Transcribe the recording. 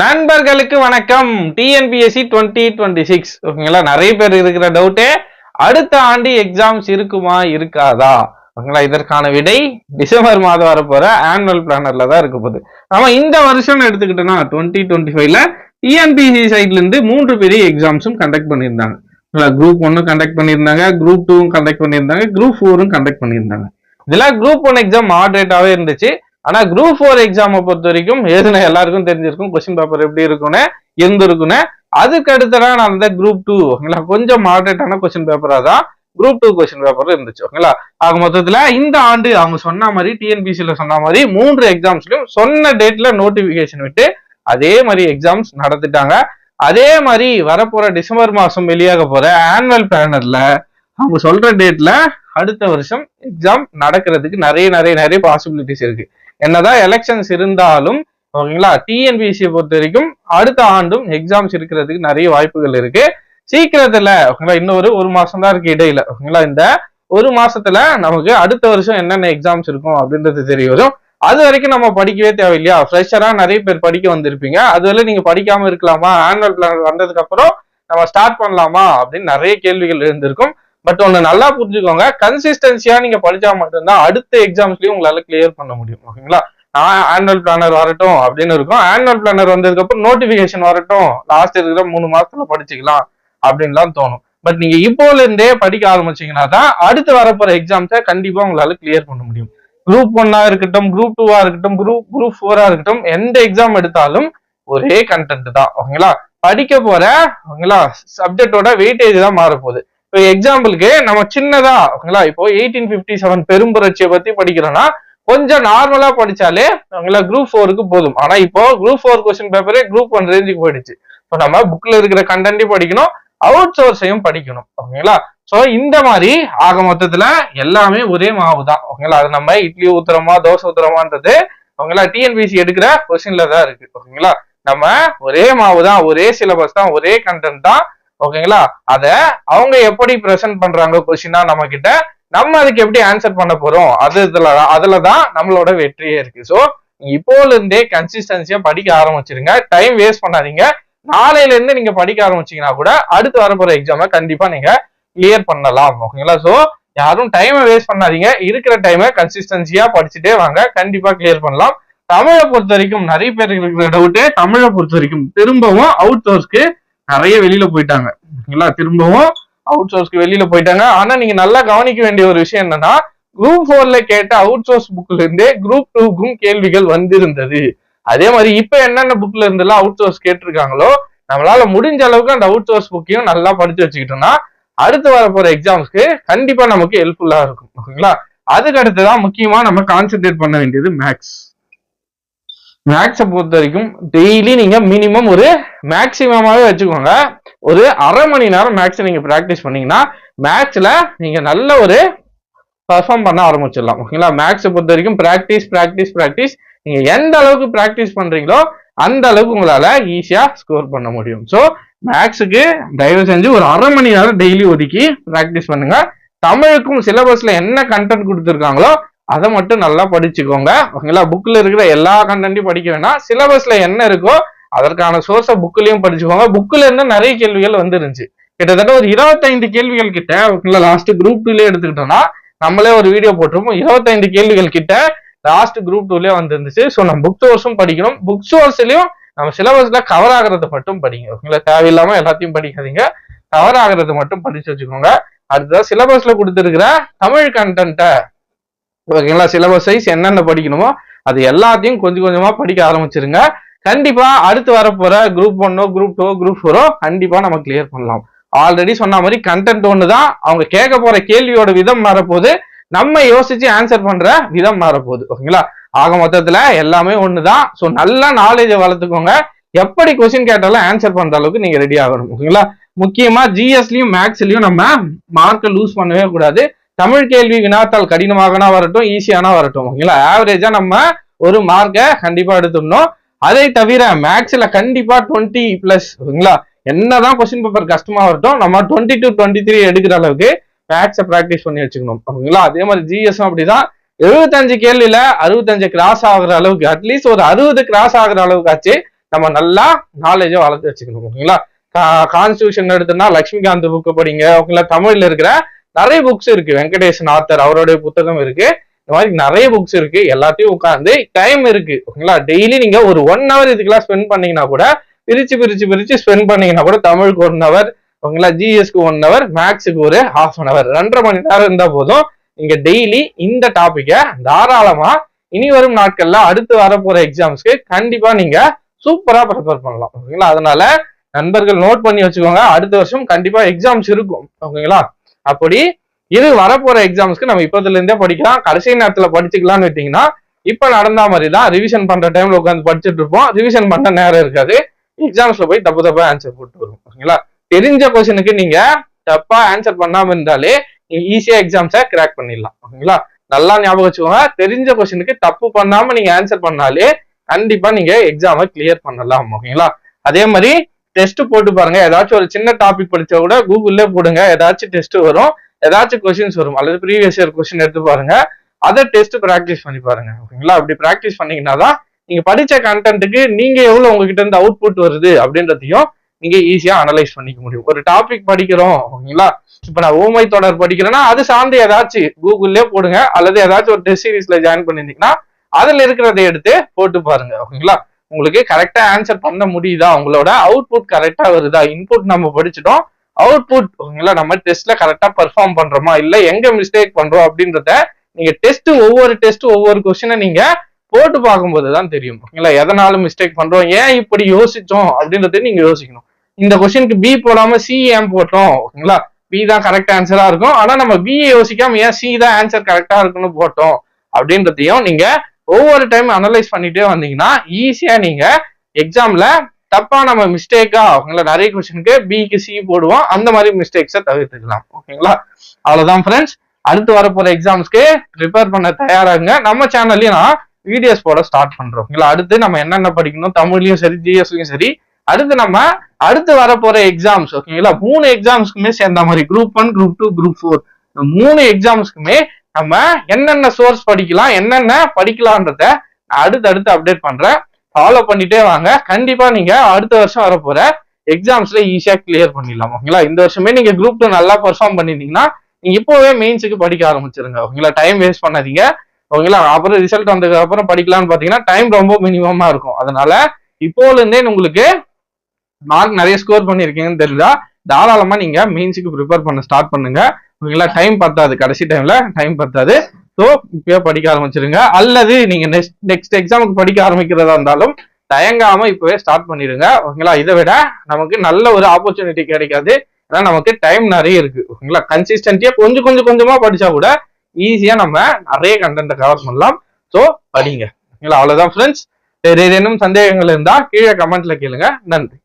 நண்பர்களுக்கு வணக்கம். TNPSC twenty twenty six ஓகேங்களா? நிறைய பேர் இருக்கிற டவுட்டே அடுத்த ஆண்டு எக்ஸாம்ஸ் இருக்குமா இருக்காதா? ஓகேங்களா? இதற்கான விடை டிசம்பர் மாதம் வரப்போற ஆனுவல் பிளானர்ல தான் இருக்க போகுது. நம்ம இந்த வருஷம் எடுத்துக்கிட்டோம்னா டுவெண்ட்டி டுவெண்ட்டி ஃபைவ்ல டிஎன்பிஎஸ்சி சைட்ல இருந்து மூன்று பெரிய எக்ஸாம்ஸும் கண்டக்ட் பண்ணியிருந்தாங்க. குரூப் ஒன்னும் கண்டக்ட் பண்ணியிருந்தாங்க குரூப் டூவும் கண்டக்ட் பண்ணியிருந்தாங்க குரூப் ஃபோரும் கண்டக்ட் பண்ணியிருந்தாங்க. இதெல்லாம் குரூப் ஒன் எக்ஸாம் மாடரேட்டாவே இருந்துச்சு. ஆனா குரூப் ஃபோர் எக்ஸாமை பொறுத்த வரைக்கும் எழுதின எல்லாருக்கும் தெரிஞ்சிருக்கும். கொஸ்டின் பேப்பர் எப்படி இருக்கும்னு இருந்திருக்குன்னு அதுக்கு அடுத்ததா நான் அந்த குரூப் டூ ஓகேங்களா? கொஞ்சம் மாடரேட்டான கொஸ்டின் பேப்பரா தான் குரூப் டூ கொஸ்டின் பேப்பர் இருந்துச்சு ஓகேங்களா? ஆக மொத்தத்துல இந்த ஆண்டு அவங்க சொன்ன மாதிரி டிஎன்பிசில சொன்ன மாதிரி மூன்று எக்ஸாம்ஸ்லயும் சொன்ன டேட்ல நோட்டிபிகேஷன் விட்டு அதே மாதிரி எக்ஸாம்ஸ் நடத்திட்டாங்க. அதே மாதிரி வரப்போற டிசம்பர் மாசம் வெளியாக போற ஆனுவல் பிளானர்ல அவங்க சொல்ற டேட்ல அடுத்த வருஷம் எக்ஸாம் நடக்கிறதுக்கு நிறைய நிறைய நிறைய பாசிபிலிட்டிஸ் இருக்கு. என்னதான் எலெக்ஷன்ஸ் இருந்தாலும் ஓகேங்களா? டிஎன்பிஎஸ்சியை பொறுத்த வரைக்கும் அடுத்த ஆண்டும் எக்ஸாம்ஸ் இருக்கிறதுக்கு நிறைய வாய்ப்புகள் இருக்கு. சீக்கிரத்துல ஓகேங்களா இன்னொரு ஒரு மாசம் தான் இருக்கு இடையில ஓகேங்களா? இந்த ஒரு மாசத்துல நமக்கு அடுத்த வருஷம் என்னென்ன எக்ஸாம்ஸ் இருக்கும் அப்படின்றது தெரிய வரும். அது வரைக்கும் நம்ம படிக்கவே தேவையில்லையா? ஃப்ரெஷரா நிறைய பேர் படிக்க வந்திருப்பீங்க. அதுவரை நீங்க படிக்காம இருக்கலாமா? ஆனுவல் பிளான் வந்ததுக்கு அப்புறம் நம்ம ஸ்டார்ட் பண்ணலாமா? அப்படின்னு நிறைய கேள்விகள் இருந்திருக்கும் பட் ஒன்று நல்லா புரிஞ்சுக்கோங்க. கன்சிஸ்டன்சியா நீங்க படிச்சா மட்டும்தான் அடுத்த எக்ஸாம்ஸ்லயும் உங்களால கிளியர் பண்ண முடியும். ஓகேங்களா? நான் ஆனுவல் பிளானர் வரட்டும் அப்படின்னு இருக்கும். ஆனுவல் பிளானர் வந்ததுக்கு அப்புறம் நோட்டிபிகேஷன் வரட்டும். லாஸ்ட் இருக்கிற மூணு மாசத்துல படிச்சுக்கலாம் அப்படின்லாம் தோணும். பட் நீங்க இப்போல இருந்தே படிக்க ஆரம்பிச்சீங்கன்னா தான் அடுத்து வரப்போற எக்ஸாம்ஸை கண்டிப்பா உங்களால கிளியர் பண்ண முடியும். குரூப் ஒன்னா இருக்கட்டும் குரூப் டூவா இருக்கட்டும் குரூப் குரூப் ஃபோரா இருக்கட்டும் எந்த எக்ஸாம் எடுத்தாலும் ஒரே கண்டென்ட் தான். ஓகேங்களா? படிக்க போற ஓகேங்களா? சப்ஜெக்டோட வெயிட்டேஜ் தான் மாறப்போகுது. இப்போ எக்ஸாம்பிளுக்கு நம்ம சின்னதா ஓகேங்களா? இப்போ எயிட்டீன் பிப்டி செவன் பெரும்புரட்சியை பத்தி படிக்கிறோம்னா கொஞ்சம் நார்மலா படிச்சாலே ஓகேங்களா குரூப் ஃபோருக்கு போதும். ஆனா இப்போ குரூப் ஃபோர் கொஸ்டின் பேப்பரே குரூப் ஒன் ரேஞ்சுக்கு போயிடுச்சு. இப்போ நம்ம புக்ல இருக்கிற கண்டென்ட்டையும் படிக்கணும் அவுட் சோர்ஸையும் படிக்கணும் ஓகேங்களா? சோ இந்த மாதிரி ஆக மொத்தத்துல எல்லாமே ஒரே மாவு தான் ஓகேங்களா? அது நம்ம இட்லி ஊத்துறோமா தோசை ஊத்துறோமான்றது ஓகேங்களா? டிஎன்பிசி எடுக்கிற கொஸ்டின்ல தான் இருக்கு ஓகேங்களா? நம்ம ஒரே மாவு தான் ஒரே சிலபஸ் தான் ஒரே கண்டென்ட் தான் ஓகேங்களா? அத அவங்க எப்படி பிரசன்ட் பண்றாங்க கொஸ்டினா நம்ம கிட்ட நம்ம அதுக்கு எப்படி ஆன்சர் பண்ண போறோம்? அது இதுல அதுலதான் நம்மளோட வெற்றியே இருக்கு. சோ இப்போல இருந்தே கன்சிஸ்டன்சியா படிக்க ஆரம்பிச்சிருங்க. டைம் வேஸ்ட் பண்ணாதீங்க. நாளையில இருந்து நீங்க படிக்க ஆரம்பிச்சீங்கன்னா கூட அடுத்து வரப்போற எக்ஸாமை கண்டிப்பா நீங்க கிளியர் பண்ணலாம். ஓகேங்களா? சோ யாரும் டைமை வேஸ்ட் பண்ணாதீங்க. இருக்கிற டைமை கன்சிஸ்டன்சியா படிச்சுட்டே வாங்க. கண்டிப்பா கிளியர் பண்ணலாம். தமிழை பொறுத்த வரைக்கும் நிறைய பேர் இருக்கிற டவுட்டு தமிழை பொறுத்த வரைக்கும் திரும்பவும் அவுட் சோர்ஸ்க்கு நிறைய வெளியில போயிட்டாங்க. ஓகேங்களா திரும்பவும் அவுட் சோர்ஸ்க்கு வெளியில போயிட்டாங்க. ஆனா நீங்க நல்லா கவனிக்க வேண்டிய ஒரு விஷயம் என்னன்னா குரூப் ஃபோர்ல கேட்ட அவுட் சோர்ஸ் புக்ல இருந்தே குரூப் டூக்கும் கேள்விகள் வந்திருந்தது. அதே மாதிரி இப்ப என்னென்ன புக்ல இருந்தெல்லாம் அவுட் சோர்ஸ் கேட்டிருக்காங்களோ நம்மளால முடிஞ்ச அளவுக்கு அந்த அவுட் சோர்ஸ் புக்கையும் நல்லா படிச்சு வச்சுக்கிட்டோம்னா அடுத்து வரப்போற எக்ஸாம்ஸ்க்கு கண்டிப்பா நமக்கு ஹெல்ப்ஃபுல்லா இருக்கும். ஓகேங்களா? அதுக்கு அடுத்துதான் முக்கியமா நம்ம கான்சென்ட்ரேட் பண்ண வேண்டியது மேக்ஸ் மேக்ஸை பொறுத்த வரைக்கும் டெய்லி நீங்க மினிமம் ஒரு மேக்சிமமாவே வச்சுக்கோங்க. ஒரு அரை மணி நேரம் மேக்ஸ் நீங்க ப்ராக்டிஸ் பண்ணீங்கன்னா மேக்ஸ்ல நீங்க நல்ல ஒரு பர்ஃபார்ம் பண்ண ஆரம்பிச்சிடலாம். ஓகேங்களா மேக்ஸை பொறுத்த வரைக்கும் ப்ராக்டிஸ் ப்ராக்டிஸ் ப்ராக்டிஸ் நீங்க எந்த அளவுக்கு ப்ராக்டிஸ் பண்றீங்களோ அந்த அளவுக்கு உங்களால ஈஸியா ஸ்கோர் பண்ண முடியும். ஸோ மேக்ஸுக்கு தயவு செஞ்சு ஒரு அரை மணி நேரம் டெய்லி ஒதுக்கி ப்ராக்டிஸ் பண்ணுங்க. தமிழுக்கும் சிலபஸ்ல என்ன கண்டென்ட் கொடுத்துருக்காங்களோ அதை மட்டும் நல்லா படிச்சுக்கோங்க. ஓகேங்களா? புக்கில் இருக்கிற எல்லா கண்டென்ட்டையும் படிக்க வேணாம். சிலபஸ்ல என்ன இருக்கோ அதற்கான சோர்ஸை புக்லயும் படிச்சுக்கோங்க. புக்கில் இருந்து நிறைய கேள்விகள் வந்துருந்துச்சு. கிட்டத்தட்ட ஒரு இருபத்தைந்து கேள்விகள் கிட்ட ஓகேங்களா லாஸ்ட் குரூப் டூலே எடுத்துக்கிட்டோம்னா நம்மளே ஒரு வீடியோ போட்டிருப்போம். இருபத்தைந்து கேள்விகள் கிட்ட லாஸ்ட் குரூப் டூலே வந்துருந்துச்சு. ஸோ நம்ம புக் சோர்ஸும் படிக்கணும். புக் சோர்ஸ்லயும் நம்ம சிலபஸ்ல கவர் ஆகுறத மட்டும் படிங்க. ஓகேங்களா? தேவையில்லாம எல்லாத்தையும் படிக்காதீங்க. கவர் ஆகுறது மட்டும் படிச்சு வச்சுக்கோங்க. அடுத்ததான் சிலபஸ்ல கொடுத்துருக்கிற தமிழ் கண்டென்ட்டை ஓகேங்களா? சிலபஸ் சைஸ் என்னென்ன படிக்கணுமோ அது எல்லாத்தையும் கொஞ்சம் கொஞ்சமா படிக்க ஆரம்பிச்சிருங்க. கண்டிப்பா அடுத்து வரப்போற குரூப் ஒன்னோ குரூப் டூ குரூப் ஃபோரோ கண்டிப்பா நம்ம கிளியர் பண்ணலாம். ஆல்ரெடி சொன்ன மாதிரி கண்டென்ட் ஒன்று தான் அவங்க கேட்க போற கேள்வியோட விதம் மாறப்போகுது. நம்ம யோசிச்சு ஆன்சர் பண்ற விதம் மாறப்போகுது. ஓகேங்களா? ஆக மொத்தத்துல எல்லாமே ஒன்று தான் ஸோ நல்லா நாலேஜை வளர்த்துக்கோங்க. எப்படி கொஸ்டின் கேட்டாலும் ஆன்சர் பண்ற அளவுக்கு நீங்க ரெடி ஆகணும். ஓகேங்களா? முக்கியமா ஜிஎஸ்லயும் மேக்ஸ்லயும் நம்ம மார்க்கை லூஸ் பண்ணவே கூடாது. தமிழ் கேள்வி வினாத்தால் கடினமாகனா வரட்டும் ஈஸியானா வரட்டும். ஓகேங்களா ஆவரேஜா நம்ம ஒரு மார்க்கை கண்டிப்பா எடுத்துடணும். அதை தவிர மேக்ஸ்ல கண்டிப்பா டுவெண்ட்டி பிளஸ் ஓகேங்களா? என்னதான் கொஸ்டின் பேப்பர் கஷ்டமா வரட்டும் நம்ம டுவெண்ட்டி டு டுவெண்ட்டி த்ரீ எடுக்கிற அளவுக்கு மேக்ஸை ப்ராக்டிஸ் பண்ணி வச்சுக்கணும். ஓகேங்களா? அதே மாதிரி ஜிஎஸும் அப்படிதான். எழுபத்தஞ்சு கேள்வியில அறுபத்தஞ்சு கிராஸ் ஆகுற அளவுக்கு அட்லீஸ்ட் ஒரு அறுபது கிராஸ் ஆகுற அளவுக்காச்சு நம்ம நல்லா நாலேஜை வளர்த்து வச்சுக்கணும். ஓகேங்களா? கான்ஸ்டியூஷன் எடுத்தோம்னா லட்சுமிகாந்த் புக்கு படிங்க ஓகேங்களா? தமிழ்ல இருக்கிற நிறைய புக்ஸ் இருக்கு. வெங்கடேசன் ஆத்தர் அவருடைய புத்தகம் இருக்கு. இந்த மாதிரி நிறைய புக்ஸ் இருக்கு. எல்லாத்தையும் உட்காந்து டைம் இருக்கு. ஓகேங்களா? டெய்லி நீங்க ஒரு ஒன் ஹவர் இதுக்கெல்லாம் ஸ்பெண்ட் பண்ணீங்கன்னா கூட பிரிச்சு பிரிச்சு பிரிச்சு ஸ்பெண்ட் பண்ணீங்கன்னா கூட தமிழுக்கு ஒன் ஹவர் ஓகேங்களா? ஜிஎஸ்க்கு ஒன் ஹவர் மேக்ஸுக்கு ஒரு ஹாஃப் அன் ஹவர் ரெண்டரை மணி நேரம் இருந்தா போதும். நீங்க டெய்லி இந்த டாபிக்கை தாராளமா இனி வரும் நாட்கள்ல அடுத்து வரப்போற எக்ஸாம்ஸ்க்கு கண்டிப்பா நீங்க சூப்பரா ப்ரிப்பேர் பண்ணலாம். ஓகேங்களா? அதனால நண்பர்கள் நோட் பண்ணி வச்சுக்கோங்க. அடுத்த வருஷம் கண்டிப்பா எக்ஸாம்ஸ் இருக்கும். ஓகேங்களா? அப்படி இது வரப்போற எக்ஸாம்ஸ்க்கு நம்ம இப்பத்துல இருந்தே படிக்கலாம். கடைசி நேரத்துல படிச்சுக்கலாம்னு விட்டீங்கன்னா இப்ப நடந்த மாதிரி தான் ரிவிஷன் பண்ற டைம்ல உட்காந்து படிச்சுட்டு இருப்போம். ரிவிஷன் பண்ண நேரம் இருக்காது. எக்ஸாம்ஸ்ல போய் தப்பு தப்பா ஆன்சர் போட்டு வரும் ஓகேங்களா தெரிஞ்ச கொஸ்டினுக்கு நீங்க தப்பா ஆன்சர் பண்ணாம இருந்தாலே நீங்க ஈஸியா எக்ஸாம்ஸை கிராக் பண்ணிடலாம். ஓகேங்களா நல்லா ஞாபகம் வச்சுக்கோங்க. தெரிஞ்ச கொஸ்டினுக்கு தப்பு பண்ணாம நீங்க ஆன்சர் பண்ணாலே கண்டிப்பா நீங்க எக்ஸாமை கிளியர் பண்ணலாம். ஓகேங்களா அதே மாதிரி டெஸ்ட் போட்டு பாருங்க. ஏதாச்சும் ஒரு சின்ன டாபிக் படிச்சா கூட கூகுள்ல போடுங்க. ஏதாச்சும் டெஸ்ட் வரும். ஏதாச்சும் கொஸ்டின்ஸ் வரும். அல்லது ப்ரீவியஸ் இயர் கொஸ்டின் எடுத்து பாருங்க. அதை டெஸ்ட் ப்ராக்டிஸ் பண்ணி பாருங்க. ஓகேங்களா? அப்படி ப்ராக்டிஸ் பண்ணீங்கன்னா தான் நீங்க படிச்ச கண்டென்ட்டுக்கு நீங்க எவ்வளவு உங்ககிட்ட இருந்து அவுட்புட் வருது அப்படின்றதையும் நீங்க ஈஸியா அனலைஸ் பண்ணிக்க முடியும். ஒரு டாபிக் படிக்கிறோம். ஓகேங்களா? இப்ப நான் ஊமை தொடர் படிக்கிறேன்னா அது சார்ந்து ஏதாச்சும் கூகுள்லயே போடுங்க. அல்லது ஏதாச்சும் ஒரு டெஸ்ட் சீரீஸ்ல ஜாயின் பண்ணிருந்தீங்கன்னா அதுல இருக்கிறத எடுத்து போட்டு பாருங்க. ஓகேங்களா? உங்களுக்கு கரெக்டா ஆன்சர் பண்ண முடியுதா? உங்களோட அவுட்புட் கரெக்டா வருதா? இன்புட் நம்ம படிச்சிட்டோம். அவுட்புட் ஓகேங்களா? நம்ம டெஸ்ட்ல கரெக்டா பெர்ஃபார்ம் பண்றோமா? இல்ல எங்க மிஸ்டேக் பண்றோம் அப்படின்றத நீங்க டெஸ்ட் ஒவ்வொரு டெஸ்ட் ஒவ்வொரு கொஸ்டினை நீங்க போட்டு பார்க்கும்போது தான் தெரியும். ஓகேங்களா? எதனால மிஸ்டேக் பண்றோம். ஏன் இப்படி யோசிச்சோம் அப்படின்றத நீங்க யோசிக்கணும். இந்த கொஸ்டினுக்கு பி போடாம சி ஏன் போட்டோம்? ஓகேங்களா? பி தான் கரெக்ட் ஆன்சரா இருக்கும். ஆனா நம்ம பி யோசிக்காம ஏன் சி தான் ஆன்சர் கரெக்டா இருக்குன்னு போட்டோம் அப்படின்றதையும் நீங்க ஒவ்வொரு டைம் அனலைஸ் பண்ணிட்டே வந்தீங்கன்னா ஈஸியா நீங்க எக்ஸாம்ல தப்பா நம்ம மிஸ்டேக்கா அவங்கள நிறைய கொஸ்டினுக்கு பிக்கு சி போடுவோம். அந்த மாதிரி மிஸ்டேக்ஸை தவிர்த்துக்கலாம். ஓகேங்களா? அவ்வளவுதான் ஃப்ரெண்ட்ஸ் அடுத்து வரப்போற எக்ஸாம்ஸ்க்கு ப்ரிப்பேர் பண்ண தயாராகுங்க. நம்ம சேனல்லயும் நான் வீடியோஸ் போட ஸ்டார்ட் பண்றோம். ஓகேங்களா? அடுத்து நம்ம என்னென்ன படிக்கணும்? தமிழ்லயும் சரி ஜிஎஸ்லயும் சரி. அடுத்து நம்ம அடுத்து வரப்போற எக்ஸாம்ஸ் ஓகேங்களா? மூணு எக்ஸாம்ஸ்க்குமே சேர்ந்த மாதிரி group one group two group four மூணு எக்ஸாம்ஸ்க்குமே நம்ம என்னென்ன சோர்ஸ் படிக்கலாம் என்னென்ன படிக்கலான்றத நான் அப்டேட் பண்றேன். ஃபாலோ பண்ணிட்டே வாங்க. கண்டிப்பா நீங்க அடுத்த வருஷம் வரப்போற எக்ஸாம்ஸ்ல ஈஸியா கிளியர் பண்ணிடலாம் ஓகேங்களா இந்த வருஷமே நீங்க குரூப் டூ நல்லா பெர்ஃபார்ம் பண்ணிருந்தீங்கன்னா நீங்க இப்போவே மெயின்ஸுக்கு படிக்க ஆரம்பிச்சிருங்க ஓகேங்களா டைம் வேஸ்ட் பண்ணாதீங்க ஓகேங்களா அப்புறம் ரிசல்ட் வந்ததுக்கு அப்புறம் படிக்கலாம்னு பாத்தீங்கன்னா டைம் ரொம்ப மினிமமா இருக்கும். அதனால இப்போல இருந்தே உங்களுக்கு மார்க் நிறைய ஸ்கோர் பண்ணிருக்கீங்கன்னு தெரிஞ்சா தாராளமா நீங்க மெயின்ஸுக்கு ப்ரிப்பேர் பண்ண ஸ்டார்ட் பண்ணுங்க. ஓகேங்களா டைம் பத்தாது. கடைசி டைம்ல டைம் பத்தாது. ஸோ இப்பயே படிக்க ஆரம்பிச்சிருங்க. அல்லது நீங்க நெக்ஸ்ட் நெக்ஸ்ட் எக்ஸாமுக்கு படிக்க ஆரம்பிக்கிறதா இருந்தாலும் தயங்காம இப்பவே ஸ்டார்ட் பண்ணிடுங்க ஓகேங்களா? இதை விட நமக்கு நல்ல ஒரு ஆப்பர்ச்சுனிட்டி கிடைக்காது. ஏன்னா நமக்கு டைம் நிறைய இருக்கு. ஓகேங்களா? கன்சிஸ்டன்டியா கொஞ்சம் கொஞ்சம் கொஞ்சமா படிச்சா கூட ஈஸியா நம்ம நிறைய கண்டென்ட்டை கவர் பண்ணலாம். ஸோ படிங்க. ஓகேங்களா? அவ்வளவுதான் ஃப்ரெண்ட்ஸ் வேறு ஏதேனும் சந்தேகங்கள் இருந்தா கீழே கமெண்ட்ல கேளுங்க. நன்றி.